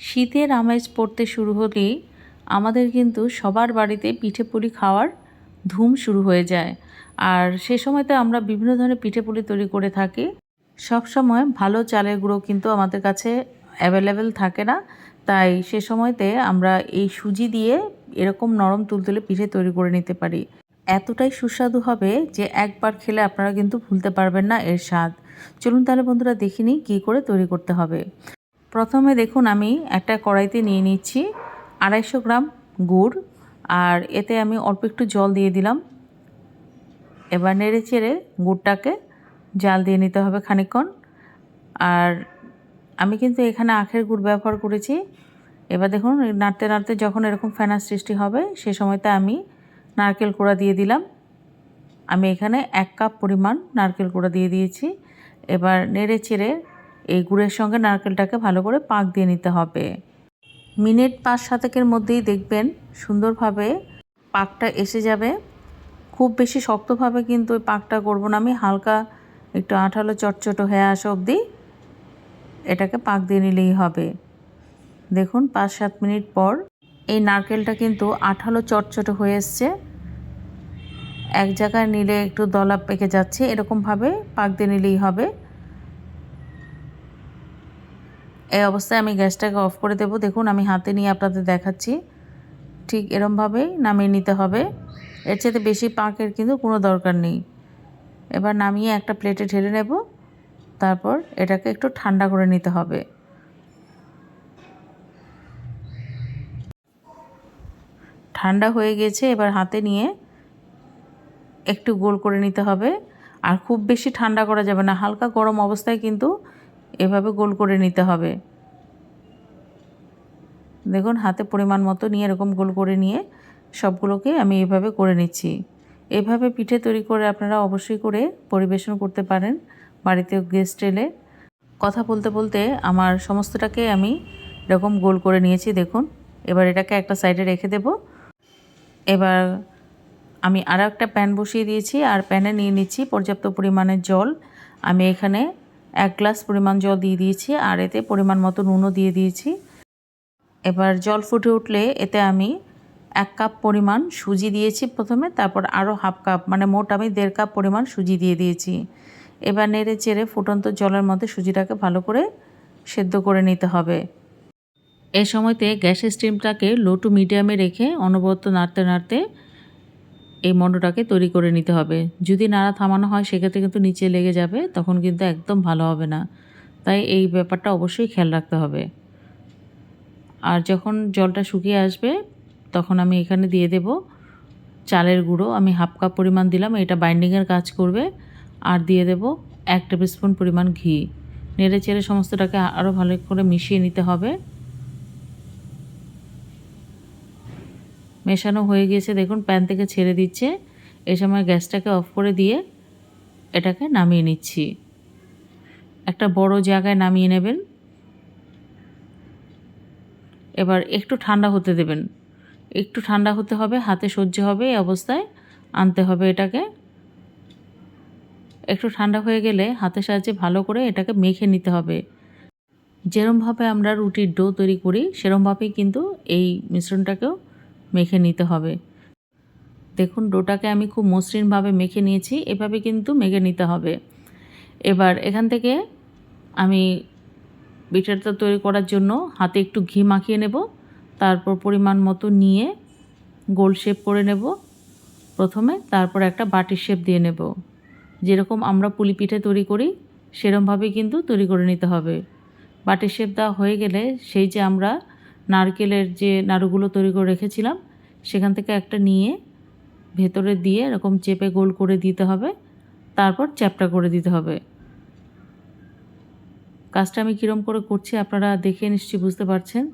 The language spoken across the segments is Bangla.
শীতের আমেজ পড়তে শুরু হলেই আমাদের কিন্তু সবার বাড়িতে পিঠে পুলি খাওয়ার ধুম শুরু হয়ে যায়। আর সে সময়তে আমরা বিভিন্ন ধরনের পিঠে পুলি তৈরি করে থাকি। সব সময় ভালো চালের গুঁড়ো কিন্তু আমাদের কাছে অ্যাভেলেবেল থাকে না। তাই সে সময়তে আমরা এই সুজি দিয়ে এরকম নরম তুলতুলে পিঠে তৈরি করে নিতে পারি। এতটাই সুস্বাদু হবে যে একবার খেলে আপনারা কিন্তু ভুলতে পারবেন না এর স্বাদ। চলুন তাহলে বন্ধুরা দেখিনি কী করে তৈরি করতে হবে। প্রথমে দেখুন আমি একটা কড়াইতে নিয়ে নিচ্ছি আড়াইশো গ্রাম গুড়, আর এতে আমি অল্প একটু জল দিয়ে দিলাম। এবার নেড়ে চেড়ে গুড়টাকে জাল দিয়ে নিতে হবে খানিকক্ষণ। আর আমি কিন্তু এখানে আখের গুড় ব্যবহার করেছি। এবার দেখুন, নাড়তে নাড়তে যখন এরকম ফেনার সৃষ্টি হবে, সে সময়তে আমি নারকেল কোড়া দিয়ে দিলাম। আমি এখানে এক কাপ পরিমাণ নারকেল কোড়া দিয়ে দিয়েছি। এবার নেড়ে চেড়ে এই গুড়ের সঙ্গে নারকেলটাকে ভালো করে পাক দিয়ে নিতে হবে। মিনিট পাঁচ সাতেকের মধ্যেই দেখবেন সুন্দরভাবে পাকটা এসে যাবে। খুব বেশি শক্তভাবে কিন্তু ওই পাকটা করব না আমি, হালকা একটু আঠালো চটচটো হয়ে আসা অবধি এটাকে পাক দিয়ে নিলেই হবে। দেখুন পাঁচ সাত মিনিট পর এই নারকেলটা কিন্তু আঠালো চটচটো হয়ে এসছে। এক জায়গায় নিলে একটু দলা পেকে যাচ্ছে, এরকমভাবে পাক দিয়ে নিলেই হবে। এই অবস্থায় আমি গ্যাসটাকে অফ করে দেব। দেখুন, আমি হাতে নিয়ে আপনাদের দেখাচ্ছি। ঠিক এরমভাবেই নামিয়ে নিতে হবে। এর চেয়ে বেশি পাকের কিন্তু কোনো দরকার নেই। এবার নামিয়ে একটা প্লেটে ঢেলে নেব। তারপর এটাকে একটু ঠান্ডা করে নিতে হবে। ঠান্ডা হয়ে গেছে, এবার হাতে নিয়ে একটু গোল করে নিতে হবে। আর খুব বেশি ঠান্ডা করা যাবে না। হালকা গরম অবস্থায় কিন্তু এভাবে গোল করে নিতে হবে। দেখুন, হাতে পরিমাণ মতো নিয়ে এরকম গোল করে নিয়ে সবগুলোকে আমি এভাবে করে নিচ্ছি। এভাবে পিঠে তৈরি করে আপনারা অবশ্যই করে পরিবেশন করতে পারেন বাড়িতে গেস্ট এলে। কথা বলতে বলতে আমার সমস্তটাকে আমি এরকম গোল করে নিয়েছি, দেখুন। এবার এটাকে একটা সাইডে রেখে দেব। এবার আমি আরও একটা প্যান বসিয়ে দিয়েছি, আর প্যানে নিয়ে নিচ্ছি পর্যাপ্ত পরিমাণের জল। আমি এখানে এক গ্লাস পরিমাণ জল দিয়ে দিয়েছি আর এতে পরিমাণ মতো নুনও দিয়ে দিয়েছি। এবার জল ফুটে উঠলে এতে আমি এক কাপ পরিমাণ সুজি দিয়েছি প্রথমে, তারপর আরও হাফ কাপ মানে মোট আমি দেড় কাপ পরিমাণ সুজি দিয়ে দিয়েছি। এবার নেড়ে চেড়ে ফুটন্ত জলের মধ্যে সুজিটাকে ভালো করে সেদ্ধ করে নিতে হবে। এ সময়তে গ্যাসের স্টিমটাকে লো টু মিডিয়ামে রেখে অনবরত নাড়তে নাড়তে এই মন্ডটাকে তৈরি করে নিতে হবে। যদি নাড়া থামানো হয়, সেক্ষেত্রে কিন্তু নিচে লেগে যাবে, তখন কিন্তু একদম ভালো হবে না। তাই এই ব্যাপারটা অবশ্যই খেয়াল রাখতে হবে। আর যখন জলটা শুকিয়ে আসবে, তখন আমি এখানে দিয়ে দেব চালের গুঁড়ো। আমি হাফ কাপ পরিমাণ দিলাম, এটা বাইন্ডিংয়ের কাজ করবে। আর দিয়ে দেব এক টেবিল স্পুন পরিমাণ ঘি। নেড়ে চেড়ে সমস্তটাকে আরও ভালো করে মিশিয়ে নিতে হবে। মেশানো হয়ে গিয়েছে। দেখুন, প্যান থেকে ছেড়ে দিচ্ছে। এ সময় গ্যাসটাকে অফ করে দিয়ে এটাকে নামিয়ে নিচ্ছি। একটা বড় জায়গায় নামিয়ে নেবেন। এবার একটু ঠান্ডা হতে দেবেন। একটু ঠান্ডা হতে হবে, হাতে সহ্য হবে এই অবস্থায়। আনতে হবে এটাকে। একটু ঠান্ডা হয়ে গেলে হাতের সাহায্যে ভালো করে এটাকে মেখে নিতে হবে। যেরমভাবে আমরা রুটির ডো তৈরি করি, সেরমভাবেই কিন্তু এই মিশ্রণটাকেও মেখে নিতে হবে। দেখুন, ডোটাকে আমি খুব মসৃণভাবে মেখে নিয়েছি, এভাবে কিন্তু মেখে নিতে হবে। এবার এখান থেকে আমি বিটারটা তৈরি করার জন্য হাতে একটু ঘি মাখিয়ে নেব, তারপর পরিমাণ মতো নিয়ে গোল শেপ করে নেব। প্রথমে তারপর একটা বাটির শেপ দিয়ে নেব। যেরকম আমরা পুলি পিঠে তৈরি করি, সেরমভাবেই কিন্তু তৈরি করে নিতে হবে। বাটির শেপ দেওয়া হয়ে গেলে সেই যে আমরা নারকেলের যে নাড়ুগুলো তৈরি করে রেখেছিলাম সেখান থেকে একটা নিয়ে ভেতরে দিয়ে এরকম চেপে গোল করে দিতে হবে। তারপর চ্যাপটা করে দিতে হবে। কাজটা আমি কীরম করে করছি আপনারা দেখে নিশ্চয়ই বুঝতে পারছেন।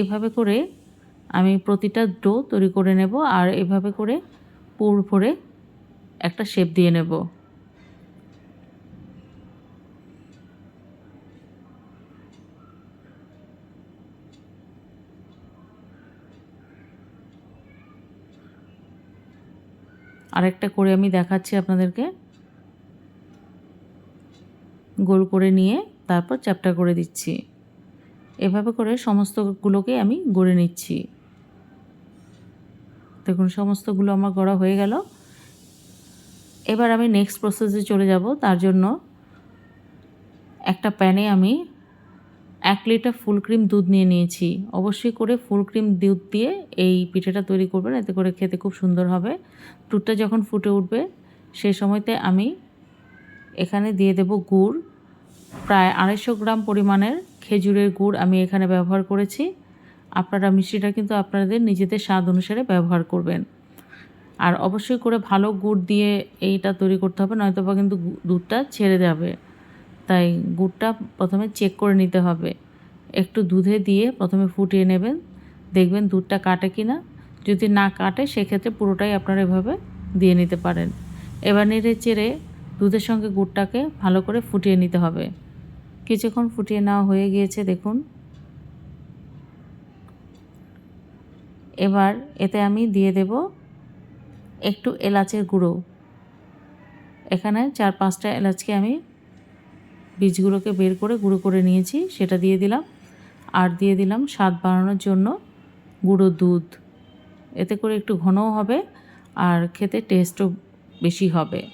এভাবে করে আমি প্রতিটা ডো তৈরি করে নেব আর এভাবে করে পুর ভরে একটা শেপ দিয়ে নেব। আরেকটা করে আমি দেখাচ্ছি আপনাদেরকে। গোল করে নিয়ে তারপর চ্যাপ্টা করে দিচ্ছি। এভাবে করে সমস্তগুলোকে আমি গড়ে নিচ্ছি। দেখুন, সমস্তগুলো আমার গড়া হয়ে গেল। এবার আমি নেক্সট প্রসেসে চলে যাব। তার জন্য একটা প্যানে আমি এক লিটার ফুল ক্রিম দুধ নিয়ে নিয়েছি। অবশ্যই করে ফুল ক্রিম দুধ দিয়ে এই পিঠেটা তৈরি করবেন, এতে করে খেতে খুব সুন্দর হবে। দুধটা যখন ফুটে উঠবে সেই সময়তে আমি এখানে দিয়ে দেব গুড়। প্রায় আড়াইশো গ্রাম পরিমাণের খেজুরের গুড় আমি এখানে ব্যবহার করেছি। আপনারা মিষ্টিটা কিন্তু আপনাদের নিজেদের স্বাদ অনুসারে ব্যবহার করবেন। আর অবশ্যই করে ভালো গুড় দিয়ে এইটা তৈরি করতে হবে নয়তো বা কিন্তু দুধটা ছেড়ে যাবে। তাই গুড়টা প্রথমে চেক করে নিতে হবে। একটু দুধে দিয়ে প্রথমে ফুটিয়ে নেবেন। দেখবেন দুধটা কাটে কি না যদি না কাটে, সেক্ষেত্রে পুরোটাই আপনারা এভাবে দিয়ে নিতে পারেন। এবার নেড়ে চেড়ে দুধের সঙ্গে গুড়টাকে ভালো করে ফুটিয়ে নিতে হবে। কিছুক্ষণ ফুটিয়ে নেওয়া হয়ে গিয়েছে, দেখুন। এবার এতে আমি দিয়ে দেব একটু এলাচের গুঁড়ো। এখানে চার পাঁচটা এলাচকে আমি বীজগুলোকে বের করে গুঁড়ো করে নিয়েছি, সেটা দিয়ে দিলাম। আর দিয়ে দিলাম স্বাদ বাড়ানোর জন্য গুঁড়ো দুধ। এতে করে একটু ঘনও হবে আর খেতে টেস্টও বেশি হবে।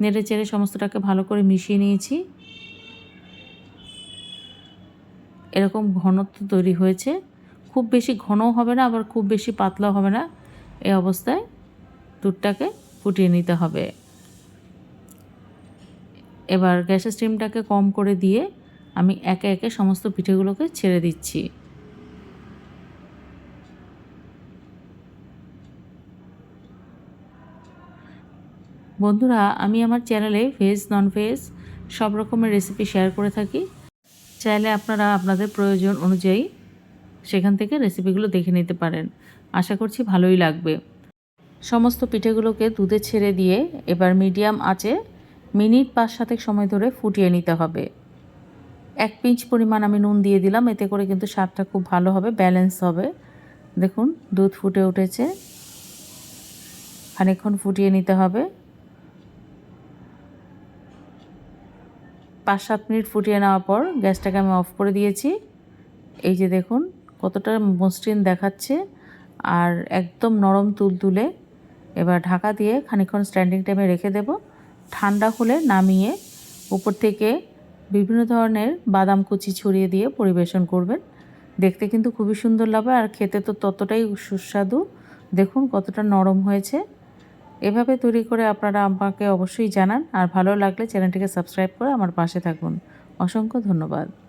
নেড়ে চেড়ে সমস্তটাকে ভালো করে মিশিয়ে নিয়েছি। এরকম ঘনত্ব তৈরি হয়েছে। খুব বেশি ঘনও হবে না, আবার খুব বেশি পাতলাও হবে না। এই অবস্থায় দুধটাকে ফুটিয়ে নিতে হবে। এবার গ্যাসের স্টিমটাকে কম করে দিয়ে আমি একে একে সমস্ত পিঠেগুলোকে ছেড়ে দিচ্ছি। বন্ধুরা, আমি আমার চ্যানেলে ভেজ নন ভেজ সব রকমের রেসিপি শেয়ার করে থাকি। চাইলে আপনারা আপনাদের প্রয়োজন অনুযায়ী সেখান থেকে রেসিপিগুলো দেখে নিতে পারেন। আশা করছি ভালোই লাগবে। সমস্ত পিঠেগুলোকে দুধে ছেড়ে দিয়ে এবার মিডিয়াম আঁচে মিনিট পাঁচ সাতেক সময় ধরে ফুটিয়ে নিতে হবে। এক পিঞ্চ পরিমাণ আমি নুন দিয়ে দিলাম, এতে করে কিন্তু স্বাদটা খুব ভালো হবে ব্যালেন্স হবে। দেখুন, দুধ ফুটে উঠেছে। খানিকক্ষণ ফুটিয়ে নিতে হবে। পাঁচ সাত মিনিট ফুটিয়ে নেওয়ার পর গ্যাসটাকে আমি অফ করে দিয়েছি। এই যে দেখুন, কতটা মসৃণ দেখাচ্ছে। আর একদম নরম তুলতুলে, এবার ঢাকা দিয়ে খানিকক্ষণ স্ট্যান্ডিং টাইমে রেখে দেব। ঠান্ডা হলে নামিয়ে উপর থেকে বিভিন্ন ধরনের বাদাম কুচি ছড়িয়ে দিয়ে পরিবেশন করবেন। দেখতে কিন্তু খুবই সুন্দর লাগবে আর খেতে তো ততটাই সুস্বাদু। দেখুন কতটা নরম হয়েছে। এভাবে তৈরি করে আপনারা আমাকে অবশ্যই জানান। আর ভালো লাগলে চ্যানেলটিকে সাবস্ক্রাইব করে আমার পাশে থাকুন। অসংখ্য ধন্যবাদ।